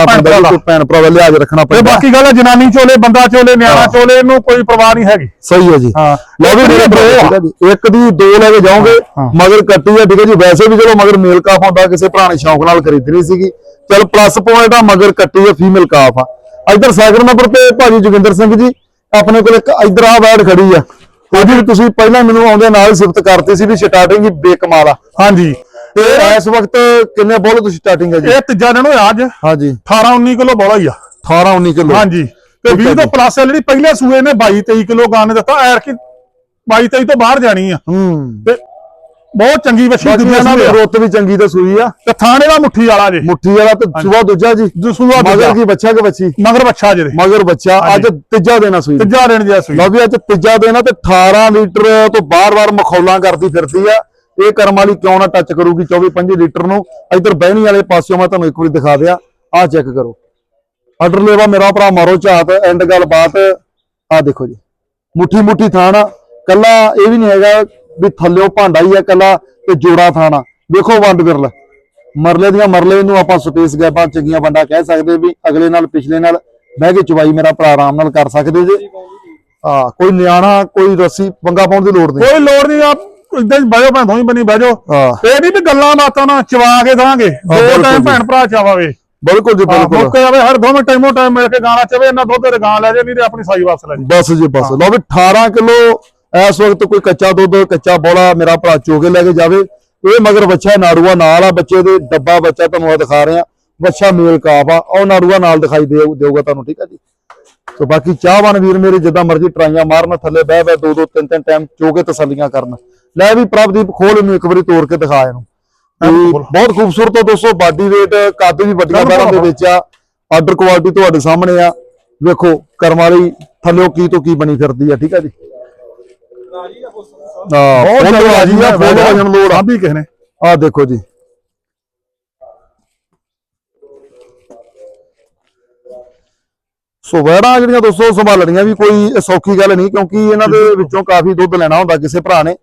ਭੈਣ ਭਰਾ ਦਾ। ਲਿਹਾਜ਼ ਰੱਖਣਾ ਤੇ ਪੈਂਦਾ। ਬਾਕੀ ਗੱਲ ਹੈ ਜਨਾਨੀ ਚੋਲੇ ਬੰਦਾ ਚੋਲੇ ਨਿਆਣਾ। ਚੋਲੇ ਇਹਨੂੰ ਕੋਈ ਪਰਵਾਹ ਨਹੀਂ ਹੈਗੀ। ਸਹੀ ਹੈ ਜੀ। ਹਾਂ। ਲਓ ਵੀ ਇੱਕ ਮੇਰੇ ਜੀ। ਇੱਕ ਦੀ ਦੋ ਲੈ ਕੇ ਜਾਓਗੇ। ਮਗਰ ਕੱਟੀ ਹੈ ਠੀਕ ਹੈ ਜੀ। ਵੈਸੇ ਵੀ ਚਲੋ ਮਗਰ ਮੇਲ ਕਾਫ ਹੁੰਦਾ ਕਿਸੇ ਭਰਾ ਨੇ ਸ਼ੌਂਕ ਨਾਲ ਖਰੀਦਣੀ ਸੀਗੀ। ਚਲ ਪਲੱਸ ਪੁਆਇੰਟ ਆ ਮਗਰ ਕੱਟੀ ਹੈ ਫੀਮੇਲ ਕਾਫ ਆ। ਇੱਧਰ ਸੈਕੰਡ ਨੰਬਰ ਤੇ ਭਾਜੀ ਜੋਗਿੰਦਰ ਸਿੰਘ ਜੀ ਆਪਣੇ ਕੋਲ ਇੱਕ ਇੱਧਰ ਆ ਬੈਡ ਖੜੀ ਆ। ਉਹਦੀ ਵੀ ਤੁਸੀਂ ਪਹਿਲਾਂ ਮੈਨੂੰ ਆਉਂਦੇ ਨਾਲ ਸਿਫਤ ਕਰਤੀ ਸੀ ਵੀ ਸਟਾਰਟਿੰਗ ਹੀ ਬੇਕਮਾਲ ਆ। ਹਾਂਜੀ। ਤੇ ਇਸ ਵਕਤ ਕਿੰਨੇ ਬੋਲ ਤੁਸੀਂ ਸਟਾਰਟਿੰਗ ਹੈ ਜੀ? ਇਹ ਤੀਜਾ ਦਿਨ ਹੋਇਆ ਅੱਜ। ਹਾਂਜੀ। 18 19 ਕਿਲੋ ਬੋਲਾ ਹੀ ਆ। 18 19 ਕਿਲੋ। ਹਾਂਜੀ। ਤੇ ਠੀਕ ਹੈ 20 ਤੋਂ। ਪਲੱਸ ਜਿਹੜੀ ਪਹਿਲੇ ਸੂਏ ਨੇ 22 23 ਕਿਲੋ ਗਾਂ ਨੇ ਦਿੱਤਾ ਐਰ ਕਿ 22 23 ਤੋਂ ਬਾਹਰ ਜਾਣੀ ਆ। ਹੂੰ। ਤੇ ਬਹੁਤ ਚੰਗੀ ਵੱਛੀ ਬਾਕੀ ਦੁਨੀਆ ਇਹਨਾਂ ਦੀ ਨਾਲ ਰੁੱਤ ਵੀ ਚੰਗੀ ਤੇ ਸੂਈ ਆ। ਤੇ ਥਾਣੇ ਦਾ ਮੁੱਠੀ ਵਾਲਾ ਜੇ। ਮੁੱਠੀ ਵਾਲਾ ਤੇ ਸੁਬਾ ਦੂਜਾ ਜੀ। ਸੂਆ ਮਗਰ ਦੂਜਾ ਕੀ ਬੱਚਾ ਕਿ ਬੱਚੀ ਮਗਰ ਬੱਚਾ ਜਿਹਦੇ। ਮਗਰ ਬੱਚਾ ਅੱਜ ਤੀਜਾ ਆ ਸੂਈ। ਤੀਜਾ ਦਿਨ ਜਿਆ ਸੂਈ। ਲਓ ਵੀ ਅੱਜ ਤੀਜਾ ਆ ਤੇ 18 ਲੀਟਰ ਤੋਂ ਬਾਰ-ਬਾਰ ਮਖੌਲਾਂ ਕਰਦੀ ਫਿਰਦੀ ਆ। ਇਹ ਕਰਮ ਵਾਲੀ ਕਿਉਂ ਨਾ ਟੱਚ ਕਰੂਗੀ 24-25 ਲੀਟਰ ਨੂੰ? ਇੱਧਰ ਬਹਿਣੀ ਵਾਲੇ ਪਾਸਿਓਂ ਮੈਂ ਤੁਹਾਨੂੰ ਇੱਕ ਵਾਰੀ ਦਿਖਾ ਦਿਆਂ। ਆਹ ਚੈੱਕ ਕਰੋ। ਆਰਡਰ ਲੈਵਾ ਮੇਰਾ ਭਰਾ ਮਾਰੋ ਝਾਤ। ਐਂਡ ਗੱਲ ਬਾਤ। ਆਹ ਦੇਖੋ ਜੀ। ਮੁੱਠੀ ਮੁੱਠੀ ਥਾਣਾ ਕੱਲਾ ਇਹ ਵੀ ਨਹੀਂ ਹੈਗਾ ਵੀ ਥੱਲਿਓ ਭਾਂਡਾ ਹੀ ਆ ਕੱਲਾ ਤੇ ਜੋੜਾ ਥਾਣਾ। ਦੇਖੋ ਵੰਡ ਵਿਰਲ। ਮਰਲੇ ਦੀਆਂ ਮਰਲੇ ਨੂੰ ਆਪਾਂ ਸਪੇਸ ਗੈਪਾਂ ਚੰਗੀਆਂ ਵੰਡਾ ਕਹਿ ਸਕਦੇ ਵੀ ਅਗਲੇ ਨਾਲ ਪਿਛਲੇ ਨਾਲ ਬਹਿ ਕੇ ਚੁਬਾਈ ਮੇਰਾ ਭਰਾ ਆਰਾਮ ਨਾਲ ਕਰ ਸਕਦੇ ਜੇ। ਹਾਂ ਕੋਈ ਨਿਆਣਾ ਕੋਈ ਰੱਸੀ ਪੰਗਾ ਪਾਉਣ ਦੀ ਲੋੜ ਨਹੀਂ। ਕੋਈ ਲੋੜ ਨਹੀਂ ਆ ਇਦਾਂ ਬਹਿਓ ਭਾਂ ਦੋਵੇਂ ਬਣੀ ਬਹਿ ਜਾਓ। ਹਾਂ। ਇਹ ਨਹੀਂ ਵੀ ਗੱਲਾਂ ਬਾਤਾਂ ਨਾ ਚਵਾ ਕੇ ਦਾਂਗੇ ਦੋ ਟਾਈਮ। ਭੈਣ ਭਰਾ ਚਾਵਾਵੇ। ਬਿਲਕੁਲ ਜੀ ਬਿਲਕੁਲ। ਮੌਕੇ ਆਵੇ ਹਰ ਦੋਵੇਂ ਟਾਈਮੋ ਟਾਈਮ ਮਿਲ ਕੇ ਗਾਣਾ ਚਵੇ ਇਹਨਾਂ ਦੁੱਧ ਦੇ ਗਾਂ ਲੈ ਜੇ ਨਹੀਂ ਤੇ ਆਪਣੀ ਸਾਈ ਵਾਸ ਲੈ ਜੇ। ਬਸ ਜੀ ਬਸ। ਲਓ ਵੀ 18 ਕਿਲੋ ਇਸ ਵਕਤ ਕੋਈ ਕੱਚਾ ਦੁੱਧ ਕੱਚਾ ਬੋਲਾ ਮੇਰਾ ਭਰਾ ਚੋਗੇ ਲੈ ਕੇ ਜਾਵੇ। ਇਹ ਮਗਰ ਬੱਚਾ ਨਾੜੂਆ ਨਾਲ ਆ ਬੱਚੇ ਦੇ ਡੱਬਾ ਬੱਚਾ ਤੁਹਾਨੂੰ ਆ ਦਿਖਾ ਰਹੇ। ਆ ਬੱਚਾ ਮੇਲ ਕਾਫ ਆ ਉਹ ਨਾੜੂਆ ਨਾਲ ਦਿਖਾਈ ਦੇ ਦੇਊਗਾ ਤੁਹਾਨੂੰ ਠੀਕ ਆ ਜੀ। ਸੋ ਬਾਕੀ ਚਾਹਵਾਨ ਵੀਰ ਮੇਰੇ ਜਿੱਦਾਂ ਮਰਜ਼ੀ ਟਰਾਈਆਂ ਮਾਰਨ ਥੱਲੇ ਬਹਿ ਬਹਿ ਦੋ ਦੋ ਤਿੰਨ ਤਿੰਨ ਟਾਈਮ ਚੋਗੇ ਤਸੱਲੀਆਂ ਕਰਨ। ਲੈ ਵੀ ਪ੍ਰਭਦੀਪ ਖੋਲ ਇਹਨੂੰ ਇੱਕ ਵਾਰੀ ਤੋੜ ਕੇ ਦਿਖਾ ਇਹਨੂੰ। ਤੇ। ਬਹੁਤ ਖੂਬਸੂਰਤ ਆ ਦੋਸਤੋ ਬਾਡੀ weight ਕੱਦ ਵੀ ਵੱਡੀਆਂ। ਬਾਰਾਂ ਦੇ ਵਿੱਚ ਆ। ਆਰਡਰ ਕੁਆਲਿਟੀ ਤੁਹਾਡੇ ਸਾਹਮਣੇ ਆ। ਵੇਖੋ ਕਰਮ ਵਾਲੀ ਥੱਲਿਓ ਕੀ ਤੋਂ ਕੀ ਬਣੀ ਫਿਰਦੀ ਆ ਠੀਕ ਆ ਜੀ। ਹਾਂ ਬਹੁਤ ਫੁੱਲ ਜ਼ਿਆਦਾ ਰਾਜੀ ਆ ਫੁੱਲ ਵਜਨ ਲੋੜ ਆ। ਸਾਂਭੀ ਕਿਸੇ ਨੇ। ਆ ਦੇਖੋ ਜੀ। ਸੋ ਵੈੜਾਂ ਜਿਹੜੀਆਂ ਦੋਸਤੋ ਸੰਭਾਲਣੀਆਂ ਵੀ ਕੋਈ ਸੌਖੀ ਗੱਲ ਨਹੀਂ ਕਿਉਂਕਿ ਇਹਨਾਂ ਦੇ ਵਿੱਚੋਂ ਕਾਫੀ ਦੁੱਧ ਲੈਣਾ ਹੁੰਦਾ ਕਿਸੇ ਭਰਾ ਨੇ।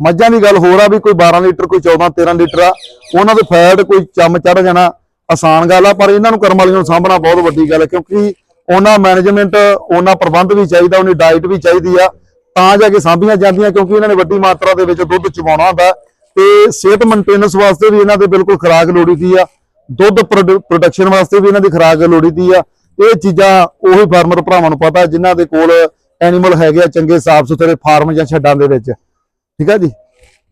ਮੱਝਾਂ ਦੀ ਗੱਲ ਹੋਰ ਆ ਵੀ ਕੋਈ 12 ਲੀਟਰ ਕੋਈ 14 13 ਲੀਟਰ ਆ। ਉਹਨਾਂ ਦੇ ਫੈਟ ਕੋਈ ਚੰਮ ਚੜ ਜਾਣਾ ਆਸਾਨ ਗੱਲ ਆ ਪਰ ਇਹਨਾਂ ਨੂੰ ਕਰਮ ਵਾਲੀਆਂ ਨੂੰ ਸਾਂਭਣਾ ਬਹੁਤ ਵੱਡੀ ਗੱਲ ਹੈ ਕਿਉਂਕਿ ਉਹਨਾਂ ਮੈਨੇਜਮੈਂਟ ਉਹਨਾਂ ਪ੍ਰਬੰਧ ਵੀ ਚਾਹੀਦਾ ਉਹਨੀ ਡਾਈਟ ਵੀ ਚਾਹੀਦੀ ਆ। ਤਾਂ ਜਾ ਕੇ ਸਾਂਭੀਆਂ ਜਾਂਦੀਆਂ ਕਿਉਂਕਿ ਇਹਨਾਂ ਨੇ ਵੱਡੀ ਮਾਤਰਾ ਦੇ ਵਿੱਚ ਦੁੱਧ ਚਵਾਉਣਾ ਹੁੰਦਾ ਤੇ ਸਿਹਤ ਮੇਨਟੇਨੈਂਸ ਵਾਸਤੇ ਵੀ ਇਹਨਾਂ ਦੇ ਬਿਲਕੁਲ ਖੁਰਾਕ ਲੋੜੀਦੀ ਆ। ਦੁੱਧ ਪ੍ਰੋਡਕਸ਼ਨ ਵਾਸਤੇ ਵੀ ਇਹਨਾਂ ਦੀ ਖੁਰਾਕ ਲੋੜੀਦੀ ਆ। ਇਹ ਚੀਜ਼ਾਂ ਉਹੀ ਫਾਰਮਰ ਭਰਾਵਾਂ ਨੂੰ ਪਤਾ ਜਿਨ੍ਹਾਂ ਦੇ ਕੋਲ ਐਨੀਮਲ ਹੈਗੇ ਆ ਚੰਗੇ ਸਾਫ਼ ਸੁਥਰੇ ਫਾਰਮ ਜਾਂ ਛੱਡਾਂ ਦੇ ਵਿੱਚ। ਠੀਕ ਆ ਜੀ?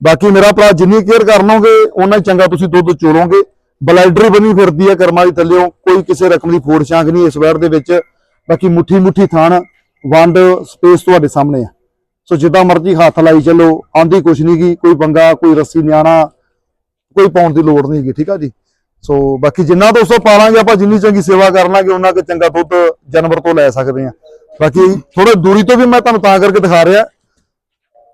ਬਾਕੀ ਮੇਰਾ ਭਰਾ ਜਿੰਨੀ ਕੇਅਰ ਕਰ ਲਓਗੇ ਉਹਨਾਂ ਹੀ ਚੰਗਾ ਤੁਸੀਂ ਦੁੱਧ ਚੋਲੋਗੇ। ਬਲਾਈਡਰੀ ਬਣੀ ਫਿਰਦੀ ਆ ਕਰਮਾਂ ਦੀ ਥੱਲਿਓ, ਕੋਈ ਕਿਸੇ ਰਕਮ ਦੀ ਫੋੜ ਛਾਂਗ ਨਹੀਂ ਇਸ ਵੈਰ ਦੇ ਵਿੱਚ। ਬਾਕੀ ਮੁੱਠੀ ਮੁੱਠੀ ਥਾਣ, ਵੰਡ ਸਪੇਸ ਤੁਹਾਡੇ ਸਾਹਮਣੇ ਆ। ਸੋ ਜਿੱਦਾਂ ਮਰਜ਼ੀ ਹੱਥ ਲਾਈ ਚੱਲੋ, ਆਂਦੀ ਕੁਛ ਨਹੀਂ ਗੀ, ਕੋਈ ਬੰਗਾ ਕੋਈ ਰੱਸੀ ਨਿਆਣਾ, ਕੋਈ ਪਾਉਣ ਦੀ ਲੋੜ ਨਹੀਂ ਹੈਗੀ ਠੀਕ ਆ ਜੀ? ਸੋ ਬਾਕੀ ਜਿੰਨਾ ਦੋਸਤੋ ਪਾਲਾਂਗੇ, ਆਪਾਂ ਜਿੰਨੀ ਚੰਗੀ ਸੇਵਾ ਕਰ ਲਾਂਗੇ ਉਹਨਾਂ ਕਿ ਚੰਗਾ ਦੁੱਧ ਜਾਨਵਰ ਤੋਂ ਲੈ ਸਕਦੇ ਆ। ਬਾਕੀ ਥੋੜਾ ਦੂਰੀ ਤੋਂ ਵੀ ਮੈਂ ਤੁਹਾਨੂੰ ਤਾਂ ਕਰਕੇ ਦਿਖਾ ਰਿਹਾ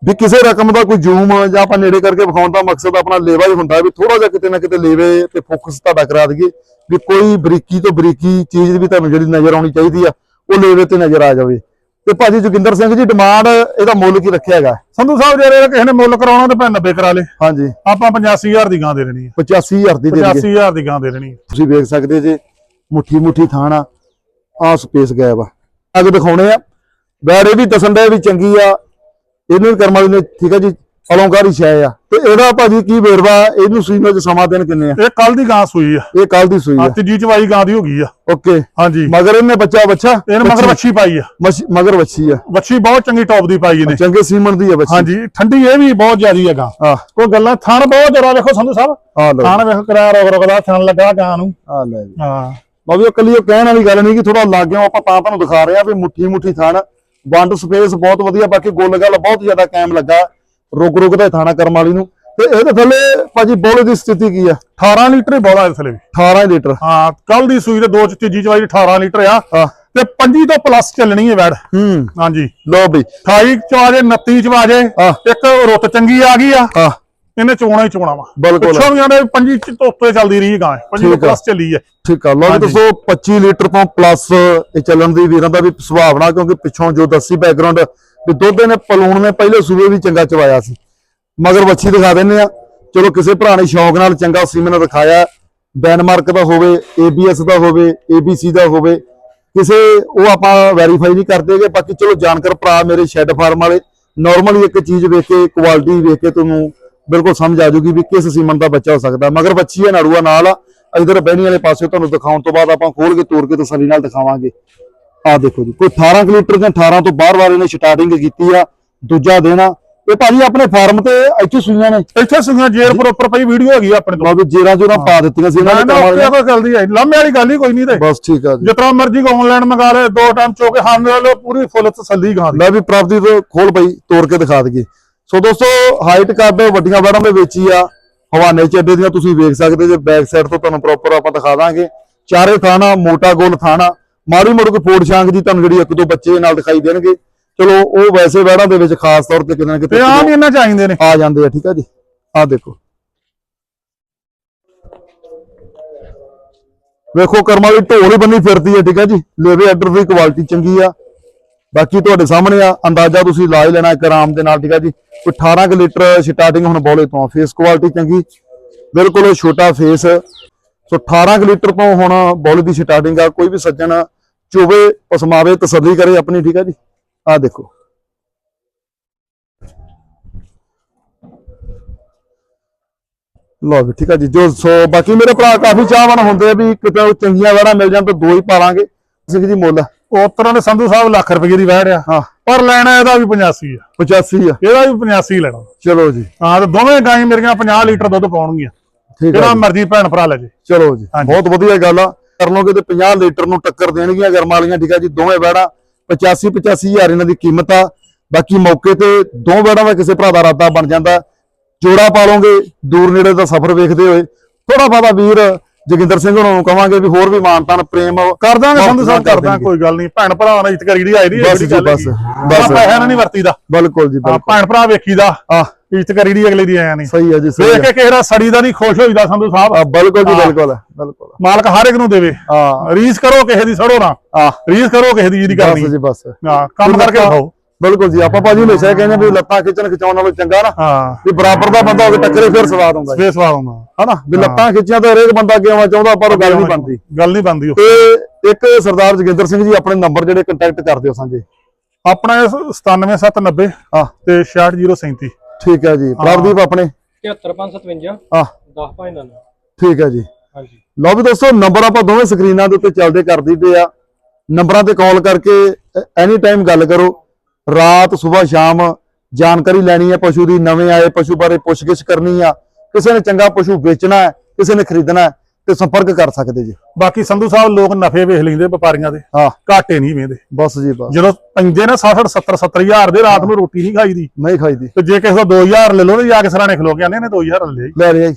ਵੀ ਕਿਸੇ ਰਕਮ ਦਾ ਕੋਈ ਜ਼ੂਮ ਜਾਂ ਆਪਾਂ ਨੇੜੇ ਕਰਕੇ ਵਿਖਾਉਣ ਦਾ ਮਕਸਦ ਆਪਣਾ ਲੇਵਾ ਹੀ ਹੁੰਦਾ ਵੀ ਥੋੜਾ ਜਿਹਾ ਕਿਤੇ ਨਾ ਕਿਤੇ ਲੇਵੇ ਤੇ ਫੋਕਸ ਤੁਹਾਡਾ ਕਰਾ ਦਈਏ ਵੀ ਕੋਈ ਬਰੀਕੀ ਤੋਂ ਬਰੀਕੀ ਚੀਜ਼ ਵੀ ਤੁਹਾਨੂੰ ਜਿਹੜੀ ਨਜ਼ਰ ਆਉਣੀ ਚਾਹੀਦੀ ਆ, ਉਹ ਲੇਵੇ ਤੇ ਨਜ਼ਰ ਆ ਜਾਵੇ। ਤੇ ਭਾਜੀ ਜੋਗਿੰਦਰ ਸਿੰਘ ਜੀ ਡਿਮਾਂਡ ਇਹਦਾ ਮੁੱਲ ਕੀ ਰੱਖਿਆ ਹੈਗਾ? ਸੰਧੂ ਸਾਹਿਬ ਜੇ ਇਹ ਕਿਸੇ ਨੇ ਮੁੱਲ ਕਰਾਉਣਾ ਤੇ ਭਾਵੇਂ 90 ਕਰਾ ਲੇ। ਹਾਂਜੀ। ਆਪਾਂ 85000 ਦੀ ਗਾਂ ਦੇ ਦੇਣੀ ਹੈ। 85000 ਦੀ ਦੇ ਦਈਏ। 85000 ਦੀ ਗਾਂ ਦੇ ਦੇਣੀ ਤੁਸੀਂ ਵੇਖ ਸਕਦੇ ਜੇ ਮੁੱਠੀ ਮੁੱਠੀ ਥਾਣਾ ਆ ਸਪੇਸ ਗਾਇਬ ਆ। ਅੱਗੇ ਦਿਖਾਉਣੇ ਆ। ਬੈੜੇ ਵੀ ਦੱਸਣ ਦੇ ਵੀ ਚੰਗੀ ਆ। ਇਹਨੂੰ ਕਰਮ ਨੇ ਠੀਕ ਆ ਜੀ। ਅਲੰਕਾਰੀ ਛਾਇ ਆ। ਤੇ ਇਹਦਾ ਭਾਜੀ ਕੀ ਵੇਰਵਾ ਇਹਨੂੰ ਸੀਮੇ ਚ ਸਮਾਂ ਦਿਨ ਕਿੰਨੇ ਆ? ਇਹ ਕੱਲ ਦੀ ਗਾਂ ਸੂਈ ਆ। ਇਹ ਕੱਲ ਦੀ ਸੂਈ ਆ। ਤੀਜੀ ਚਵਾਈ ਗਾਂ ਦੀ ਹੋ ਗਈ ਆ। ਓਕੇ। ਹਾਂਜੀ। ਮਗਰ ਇਹਨੇ ਬੱਚਾ ਬੱਚਾ? ਇਹਨੇ ਮਗਰ ਵੱਛੀ ਪਾਈ ਆ। ਮਗਰ ਵੱਛੀ ਆ। ਵੱਛੀ ਬਹੁਤ ਚੰਗੀ ਟੌਪ ਦੀ ਪਾਈ ਇਹਨੇ। ਚੰਗੇ ਸੀਮਨ ਦੀ ਆ ਬੱਚੀ ਹਾਂਜੀ ਠੰਡੀ ਇਹ ਵੀ ਬਹੁਤ ਜ਼ਿਆਦੀ ਆ ਗਾਂ। ਕੋਈ ਗੱਲਾਂ ਥਣ ਬਹੁਤ ਜ਼ਿਆਦਾ ਵੇਖੋ ਸੰਧੂ ਸਾਹਿਬ। ਥਣ ਵੇਖੋ ਕਰਾ ਰੋਗ ਰੋਗ ਦਾ ਥਣ ਲੱਗਾ ਗਾਂ ਨੂੰ। ਆ ਲੈ ਜੀ। ਹਾਂ। ਬਾਬੀ ਉਹ ਕੱਲੀ ਉਹ ਕਹਿਣ ਵਾਲੀ ਗੱਲ ਨਹੀਂ ਕਿ ਥੋੜਾ ਲੱਗ ਗਿਆ ਆਪਾਂ ਤਾਂ ਤੁਹਾਨੂੰ ਦਿਖਾ ਰਹੇ ਆ ਵੀ ਮੁੱਠੀ ਮੁੱਠੀ ਥਾਣ। ਵੰਡ ਸਪੇਸ ਬਹੁਤ ਵਧੀਆ ਬਾਕੀ ਗੋਲ ਗੱਲ ਬਹੁਤ ਜ਼ਿਆਦਾ ਕਾਇਮ ਲੱਗਾ। ਰੁਕ ਰੁਕ ਦਾ ਥਾਣਾ ਕਰਮ ਵਾਲੀ ਨੂੰ। ਤੇ ਇਹਦੇ ਥੱਲੇ ਭਾਜੀ ਬੋਲੇ ਦੀ ਸਥਿਤੀ ਕੀ ਆ? 18 ਲੀਟਰ ਹੀ ਬੋਲਾ ਇਸ ਲਈ 18 ਲੀਟਰ। ਹਾਂ ਕੱਲ ਦੀ ਸੂਈ ਤੇ ਦੋ ਚ ਤੀਜੀ ਚਵਾਈ 18 ਲੀਟਰ ਆ। ਤੇ 25 ਤੋਂ ਪਲੱਸ ਚੱਲਣੀ ਹੈ ਵੈੜ। ਹੂੰ। ਹਾਂਜੀ। ਲੋ ਬਈ। 28 ਚਵਾਜੇ 29 ਚਵਾਜੇ ਆ ਇੱਕ ਰੁੱਤ ਚੰਗੀ ਆ ਗਈ ਆ। ਆ ਇਹਨੇ ਚੋਣਾ ਹੀ ਚੋਣਾ ਵਾ। ਬਿਲਕੁਲ। ਪਿੱਛੋਂ ਵੀ ਆਂਦੇ 25 ਚ ਤੋਂ ਉੱਤੇ ਚੱਲਦੀ ਰਹੀ ਗਾਂ 25 ਤੋਂ ਠੀਕ ਆ। ਪਲੱਸ ਚੱਲੀ ਹੈ ਠੀਕ ਆ। ਲੋ ਹਾਂਜੀ। ਦੱਸੋ 25 ਲੀਟਰ ਤੋਂ ਪਲੱਸ ਇਹ ਚੱਲਣ ਦੀ ਵੀਰਾਂ ਦਾ ਵੀ ਸੁਭਾਵਨਾ ਕਿਉਂਕਿ ਪਿੱਛੋਂ ਜੋ ਦੱਸੀ ਬੈਕਗ੍ਰਾਉਂਡ ਵੀ ਦੁੱਧ ਨੇ ਪਲੂਣ ਨੇ ਪਹਿਲੇ ਸੂਬੇ ਵੀ ਚੰਗਾ ਚਵਾਇਆ ਸੀ। ਮਗਰ ਵੱਛੀ ਦਿਖਾ ਦਿੰਨੇ ਆ। ਚਲੋ ਕਿਸੇ ਭਰਾ ਨੇ ਸ਼ੌਕ ਨਾਲ ਚੰਗਾ ਸੀਮਨ ਦਿਖਾਇਆ ਡੈਨਮਾਰਕ ਦਾ ਹੋਵੇ ABS ਦਾ ਹੋਵੇ ABC ਦਾ ਹੋਵੇ ਕਿਸੇ ਉਹ ਆਪਾਂ ਵੈਰੀਫਾਈ ਨਹੀਂ ਕਰਦੇਗੇ ਬਾਕੀ ਚਲੋ ਜਾਣਕਾਰ ਭਰਾ ਮੇਰੇ ਸ਼ੈੱਡ ਫਾਰਮ ਵਾਲੇ ਨਾਰਮਲੀ ਇੱਕ ਚੀਜ਼ ਵੇਖ ਕੇ ਕੁਆਲਿਟੀ ਵੇਖ ਕੇ ਤੁਹਾਨੂੰ ਬਿਲਕੁਲ ਸਮਝ ਆ ਜਾਊਗੀ ਵੀ ਕਿਸ ਸੀਮਨ ਦਾ ਬੱਚਾ ਹੋ ਸਕਦਾ। ਮਗਰ ਬੱਚੀ ਹੈ ਨੜੂਆ ਨਾਲ ਆ। ਇਧਰ ਬਹਿਣੀ ਵਾਲੇ ਪਾਸੇ ਤੁਹਾਨੂੰ ਦਿਖਾਉਣ ਤੋਂ ਬਾਅਦ ਆਪਾਂ ਖੋਲ ਕੇ ਤੋੜ ਕੇ ਤਸੱਲੀ ਨਾਲ ਦਿਖਾਵਾਂਗੇ। ਆ ਦੇਖੋ ਜੀ ਕੋਈ 18 ਕੁ ਲੀਟਰ ਜਾਂ 18 ਤੋਂ ਬਾਹਰ ਵਾਲੇ ਨੇ ਸਟਾਰਟਿੰਗ ਕੀਤੀ ਆ ਦੂਜਾ ਦੇਣਾ ਇਹ ਭਾਜੀ ਆਪਣੇ ਫਾਰਮ ਤੇ ਇੱਥੇ ਸੂਈਆਂ ਨੇ। ਇੱਥੇ ਸੁਣਿਆ ਜੇਰ ਪ੍ਰੋਪਰ ਪਈ ਵੀਡੀਓ ਹੈਗੀ ਆਪਣੇ ਤੋਂ ਬਾਬੂ ਜੇਰਾਂ ਜੋਰਾਂ ਪਾ ਦਿੱਤੀਆਂ ਸੀ ਇਹਨਾਂ ਨਾ ਨੇ। ਕੋਈ ਚੱਲਦੀ ਹੈ ਲੰਮੇ ਵਾਲੀ ਗੱਲ ਹੀ ਕੋਈ ਨਹੀਂ ਤੇ। ਬਸ ਠੀਕ ਆ ਜੀ। ਜਿਤਨਾ ਮਰਜ਼ੀ ਆਨਲਾਈਨ ਮੰਗਾ ਲੈ ਦੋ ਟਾਈਮ ਚੋ ਕੇ ਹਾਂ ਲੋ ਪੂਰੀ ਫੁੱਲ ਤਸੱਲੀ ਗਾਂ ਲੈ ਵੀ ਪ੍ਰਾਪਤੀ ਤੋਂ ਖੋਲ ਪਈ ਤੋੜ ਕੇ ਦਿਖਾ ਦਈਏ। ਸੋ ਦੋਸਤੋ ਹਾਈਟ ਕੱਦ ਵੱਡੀਆਂ ਵੜਾਂ ਦੇ ਵਿੱਚ ਹੀ ਆ। ਹਵਾਨੇ ਚ ਅੱਡੇ ਦੀਆਂ ਤੁਸੀਂ ਵੇਖ ਸਕਦੇ ਜੇ ਬੈਕ ਸਾਈਡ ਤੋਂ ਤੁਹਾਨੂੰ ਪ੍ਰੋਪਰ ਆਪਾਂ ਦਿਖਾ ਦਾਂਗੇ। ਚਾਰੇ ਥਾਣਾ ਮੋਟਾ ਗੋਲ ਥਾਣਾ। ਮਾੜੀ ਮੋੜ ਕੋਈ ਫੋੜ ਛਾਂਗ ਦੀ ਤੁਹਾਨੂੰ ਜਿਹੜੀ ਇੱਕ ਦੋ ਬੱਚੇ ਨਾਲ ਦਿਖਾਈ ਦੇਣਗੇ। ਚਲੋ ਉਹ ਵੈਸੇ ਵੜਾਂ ਦੇ ਵਿੱਚ ਖਾਸ ਤੌਰ ਤੇ ਕਿਤੇ ਨਾ ਕਿਤੇ ਆਮ ਹੀ ਇਹਨਾਂ ਚਾਹੀਦੇ ਨੇ। ਆ ਜਾਂਦੇ ਆ ਠੀਕ ਆ ਜੀ? ਆ ਦੇਖੋ। ਵੇਖੋ ਕਰਮਾਂ ਦੀ ਢੋਲ ਹੀ ਬੰਨੀ ਫਿਰਦੀ ਹੈ ਠੀਕ ਆ ਜੀ? ਲੇਵੇ ਆਰਡਰ ਦੀ ਕੁਆਲਿਟੀ ਚੰਗੀ ਆ। ਬਾਕੀ ਤੁਹਾਡੇ ਸਾਹਮਣੇ ਆ, ਅੰਦਾਜ਼ਾ ਤੁਸੀਂ ਲਾ ਹੀ ਲੈਣਾ ਇੱਕ ਆਰਾਮ ਦੇ ਨਾਲ, ਠੀਕ ਆ ਜੀ? ਕੋਈ 18 ਕੁ ਲੀਟਰ ਸਟਾਰਟਿੰਗ ਹੁਣ ਬੋਲੇ ਤੋਂ ਫੇਸ ਕੁਆਲਿਟੀ ਚੰਗੀ, ਬਿਲਕੁਲ ਛੋਟਾ ਫੇਸ ਸੋ 18 ਕੁ ਲੀਟਰ ਤੋਂ ਹੁਣ ਬੋਲੇ ਦੀ ਸਟਾਰਟਿੰਗ ਆ, ਕੋਈ ਵੀ ਸੱਜਣ ਚੋਵੇ, ਪਸਮਾਵੇ, ਤਸੱਲੀ ਕਰੇ ਆਪਣੀ, ਠੀਕ ਆ ਜੀ? ਆ ਦੇਖੋ। ਲਓ ਵੀ, ਠੀਕ ਆ ਜੀ, ਜੋ ਸੋ ਬਾਕੀ ਮੇਰੇ ਭਰਾ ਕਾਫੀ ਚਾਹਵਾਨ ਹੁੰਦੇ ਆ ਵੀ ਕਿਤੇ ਉਹ ਚੰਗੀਆਂ ਵੜਾ ਮਿਲ ਜਾਣ ਤਾਂ ਦੋ ਹੀ ਪਾ ਲਾਂਗੇ। ਸਿੰਘ ਜੀ ਮੁੱਲ। ਉਸ ਤਰ੍ਹਾਂ ਦੇ ਸੰਧੂ ਸਾਹਿਬ ਲੱਖ ਰੁਪਏ ਦੀ ਵੈੜ ਆ ਹਾਂ। ਪਰ ਲੈਣਾ ਇਹਦਾ ਵੀ 85 ਆ। 85 ਆ। ਇਹਦਾ ਵੀ 85 ਲੈਣਾ। ਚਲੋ ਜੀ। ਹਾਂ ਤੇ ਦੋਵੇਂ ਗਾਂ ਮੇਰੀਆਂ 50 ਲੀਟਰ ਦੁੱਧ ਪਾਉਣਗੀਆਂ। ਜਿਹੜਾ। ਮਰਜ਼ੀ ਭੈਣ ਭਰਾ ਲੈ ਜੇ। ਚਲੋ ਜੀ। ਬਹੁਤ ਵਧੀਆ ਗੱਲ ਆ। ਕਰ ਲਓਗੇ ਤੇ 50 ਲੀਟਰ ਨੂੰ ਟੱਕਰ ਦੇਣਗੀਆਂ ਗਰਮਾਂ ਵਾਲੀਆਂ। ਠੀਕ ਆ ਜੀ ਦੋਵੇਂ ਵੜਾ 85 85 ਹਜ਼ਾਰ ਇਹਨਾਂ ਦੀ ਕੀਮਤ ਆ। ਬਾਕੀ ਮੌਕੇ ਤੇ ਦੋ ਵੜਾ ਦਾ ਕਿਸੇ ਭਰਾ ਦਾ ਇਰਾਦਾ ਬਣ ਜਾਂਦਾ। ਜੋੜਾ ਪਾ ਲਓਗੇ। ਦੂਰ ਨੇੜੇ ਦਾ ਸਫ਼ਰ ਵੇਖਦੇ ਹੋਏ। ਥੋੜਾ ਬਾਦਾ ਵੀਰ ਜੋਗਿੰਦਰ ਸਿੰਘ ਨੂੰ ਕਵਾਂਗੇ ਵੀ ਹੋਰ ਵੀ ਮਾਨਤਾਨ ਪ੍ਰੇਮ ਕਰ ਦਾਂਗੇ ਸੰਧੂ ਸਾਹਿਬ ਕਰ ਦਾਂਗੇ। ਕੋਈ ਗੱਲ ਨਹੀਂ ਭੈਣ ਭਰਾਵਾਂ ਨਾਲ ਇੱਜ਼ਤ ਕਰੀ ਦੀ ਆਈ ਦੀ ਬਸ ਬਸ, ਬਸ। ਪੈਸਾ ਨਹੀਂ ਵਰਤੀਦਾ। ਬਿਲਕੁਲ ਜੀ ਹਾਂ, ਬਿਲਕੁਲ। ਭੈਣ ਭਰਾ ਵੇਖੀਦਾ। ਆ ਇੱਜ਼ਤ ਕਰੀ ਦੀ ਅਗਲੇ ਦੀ ਆਇਆ ਨਹੀਂ। ਸਹੀ ਹੈ ਜੀ ਸਹੀ ਵੇਖ ਹੈ ਕੇ ਦਾ ਸੜੀ ਦਾ ਨਹੀਂ ਖੁਸ਼ ਹੋਈਦਾ ਸੰਧੂ ਸਾਹਿਬ। ਬਿਲਕੁਲ ਜੀ ਹਾਂ। ਬਿਲਕੁਲ ਬਿਲਕੁਲ। ਮਾਲਕ ਹਰ ਇੱਕ ਨੂੰ ਦੇਵੇ। ਆ ਰੀਸ ਕਰੋ ਕਿਸੇ ਦੀ ਸੜੋ ਨਾ। ਰੀਸ ਕਰੋ ਕਿਸੇ ਦੀ ਜਿਹਦੀ ਬਸ ਕਰਨੀ ਜੀ ਬਸ। ਹਾਂ ਕੰਮ ਕਰਕੇ ਖਾਓ ਬਿਲਕੁਲ ਜੀ ਆਪਾਂ ਭਾਜੀ ਹਮੇਸ਼ਾ ਇਹ ਕਹਿੰਦੇ ਵੀ ਲੱਤਾਂ ਖਿੱਚਣ ਖਿਚਾਉਣ ਨਾਲੋਂ ਚੰਗਾ ਨਾ ਹਾਂ। ਵੀ ਬਰਾਬਰ ਦਾ ਬੰਦਾ ਹੋਵੇ ਟੱਕਰੇ ਫਿਰ ਸਵਾਦ ਆਉਂਦਾ ਜੀ। ਸਵੇਸ ਸਵਾਦ ਆਉਂਦਾ ਹਨਾ? ਵੀ ਲੱਤਾਂ ਖਿੱਚੀਆਂ ਤਾਂ ਹਰੇਕ ਬੰਦਾ ਅੱਗੇ ਆਉਣਾ ਚਾਹੁੰਦਾ ਪਰ ਉਹ ਗੱਲ ਨਹੀਂ ਬਣਦੀ। ਗੱਲ ਨਹੀਂ ਬਣਦੀ ਉਹ। ਤੇ ਇੱਕ ਸਰਦਾਰ ਜੋਗਿੰਦਰ ਸਿੰਘ ਜੀ ਆਪਣੇ ਨੰਬਰ ਜਿਹੜੇ ਕੰਟੈਕਟ ਕਰਦੇ ਹੋ ਸਾਂਝੇ। ਆਪਣਾ ਇਹ 97790 ਆ ਤੇ 66037 ਠੀਕ ਹੈ ਜੀ। ਪ੍ਰਭਦੀਪ ਆਪਣੇ? 73557 ਆ 10 ਭਾਈ ਨਾਲ। ਠੀਕ ਹੈ ਜੀ। ਹਾਂਜੀ। ਲਓ ਵੀ ਦੋਸਤੋ ਨੰਬਰ ਆਪਾਂ ਦੋਵੇਂ ਸਕਰੀਨਾਂ ਦੇ ਉੱਤੇ ਚੱਲਦੇ ਕਰ ਦਿੱਤੇ ਆ। ਨੰਬਰਾਂ ਤੇ ਕਾਲ ਕਰਕੇ ਐਨੀ ਟਾਈਮ ਗੱਲ ਕਰੋ। ਰਾਤ ਸਵੇਰ ਸ਼ਾਮ ਜਾਣਕਾਰੀ ਲੈਣੀ ਹੈ ਪਸ਼ੂ ਦੀ ਨਵੇਂ ਆਏ ਪਸ਼ੂ ਬਾਰੇ ਪੁੱਛਗਿੱਛ ਕਰਨੀ ਆ। ਕਿਸੇ ਨੇ ਚੰਗਾ ਪਸ਼ੂ ਵੇਚਣਾ ਹੈ ਕਿਸੇ ਨੇ ਖਰੀਦਣਾ ਤੇ ਸੰਪਰਕ ਕਰ ਸਕਦੇ ਜੀ। ਬਾਕੀ ਸੰਧੂ ਸਾਹਿਬ ਲੋਕ ਨਫੇ ਵੇਖ ਲੈਂਦੇ ਵਪਾਰੀਆਂ ਦੇ ਹਾਂ। ਘਾਟੇ ਨਹੀਂ ਵੇਂਦੇ ਬਸ ਜੀ ਬਸ। ਜਦੋਂ ਪੈਂਦੇ ਨੇ 60 70 70 ਹਜ਼ਾਰ ਦੇ ਰਾਤ ਨੂੰ ਰੋਟੀ ਨਹੀਂ ਖਾਈਦੀ। ਨਹੀਂ ਖਾਈਦੀ। ਤੇ ਜੇ ਕਿਸੇ ਦਾ 2000 ਲੈ ਲਓ ਤੇ ਜਾ ਕੇ ਸਰਾਣੇ ਖਲੋ ਕੇ ਆਨੇ ਨੇ 2000 ਲੈ ਲਈ ਲੈ ਰਿਹਾ ਜੀ।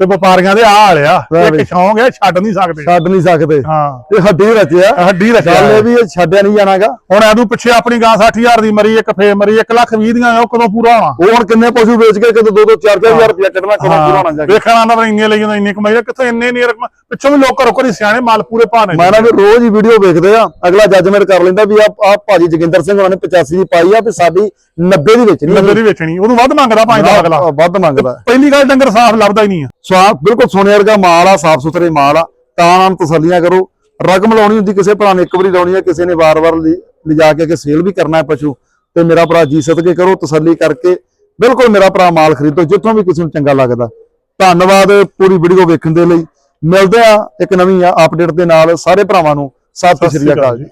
ਤੇ ਵਪਾਰੀਆਂ ਦੇ ਆ। ਹਾਲਿਆ। ਇੱਕ ਸ਼ੌਂਕ ਹੈ ਛੱਡ ਨਹੀਂ ਸਕਦੇ। ਛੱਡ ਨਹੀਂ ਸਕਦੇ। ਹਾਂ। ਇਹ ਹੱਡੀ ਰਚਿਆ ਹੱਡੀ ਰੱਖਿਆ ਗੱਲ। ਇਹ ਵੀ ਇਹ ਛੱਡਿਆ ਨਹੀਂ ਜਾਣਾਗਾ। ਹੁਣ ਐਦੋਂ ਪਿੱਛੇ ਆਪਣੀ ਗਾਂ 60000 ਦੀ ਮਰੀ ਇੱਕ ਫੇਰ ਮਰੀ 1 ਲੱਖ 20 ਦੀਆਂ ਉਹ ਕਦੋਂ ਪੂਰਾ ਹੋਣਾ? ਉਹ ਹੁਣ ਕਿੰਨੇ ਪਸ਼ੂ ਵੇਚ ਕੇ ਕਿਤੇ 2 2 4 4000 ਰੁਪਇਆ ਕੱਢਣਾ ਕਿਹੜਾ ਪੂਰਾ ਹੋਣਾ ਜਾ ਕੇ? ਵੇਖਣਾ ਪਰ ਇੰਨੇ ਲਈ ਜਾਂਦਾ ਇੰਨੇ ਕਮਾਈ ਕਿੱਥੋਂ ਇੰਨੇ ਨਹੀਂ ਰਕਮ? ਪਿੱਛੋਂ ਵੀ ਲੋਕ ਘਰੋਂ ਘਰੀ ਸਿਆਣੇ ਮਾਲ ਪੂਰੇ ਭਾਣੇ ਮੈਂ ਨਾ ਵੀ ਰੋਜ਼ ਹੀ ਵੀਡੀਓ ਵੇਖਦੇ ਆ। ਅਗਲਾ ਜੱਜਮੈਂਟ ਕਰ ਲੈਂਦਾ ਵੀ ਆ ਆ ਭਾਜੀ ਜੋਗਿੰਦਰ ਸਿੰਘ ਉਹਨਾਂ ਨੇ 85 ਦੀ ਪਾਈ ਆ ਤੇ ਸਾਡੀ 90 ਦੀ ਵਿੱਚ ਨਹੀਂ ਨੰਬਰ ਦੀ ਵੇਚਣੀ ਉਹਨੂੰ ਵੱਧ ਮੰਗਦਾ ਪੰਜ ਦਾ ਅਗਲਾ। ਵੱਧ ਮੰਗਦਾ। ਪਹਿਲੀ ਗੱਲ ਡੰਗਰ ਸਾਫ਼ ਲੱਭਦਾ ਹੀ ਨਹੀਂ ਆ। ਸਵਾਦ ਬਿਲਕੁਲ ਸੋਨੇ ਵਰਗਾ ਮਾਲ ਆ, ਸਾਫ਼ ਸੁਥਰੇ ਮਾਲ ਆ, ਤਾਂ ਨਾਲ ਤਸੱਲੀਆਂ ਕਰੋ। ਰਕਮ ਲਾਉਣੀ ਹੁੰਦੀ ਕਿਸੇ ਭਰਾ ਨੇ, ਇੱਕ ਵਾਰੀ ਲਾਉਣੀ ਹੈ ਕਿਸੇ ਨੇ ਵਾਰ-ਵਾਰ ਲਿਜਾ ਕੇ ਕਿ ਸੇਲ ਵੀ ਕਰਨਾ ਹੈ ਪਸ਼ੂ। ਤੇ ਮੇਰਾ ਭਰਾ ਜੀ ਸਦਕੇ ਕਰੋ, ਤਸੱਲੀ ਕਰਕੇ, ਬਿਲਕੁਲ ਮੇਰਾ ਭਰਾ ਮਾਲ ਖਰੀਦੋ, ਜਿੱਥੋਂ ਵੀ ਕਿਸੇ ਨੂੰ ਚੰਗਾ ਲੱਗਦਾ। ਧੰਨਵਾਦ ਪੂਰੀ ਵੀਡੀਓ ਵੇਖਣ ਦੇ ਲਈ। ਮਿਲਦੇ ਆ ਇੱਕ ਨਵੀਂ ਅਪਡੇਟ ਦੇ ਨਾਲ। ਸਾਰੇ ਭਰਾਵਾਂ ਨੂੰ ਸਤਿ ਸ਼੍ਰੀ ਅਕਾਲ ਜੀ।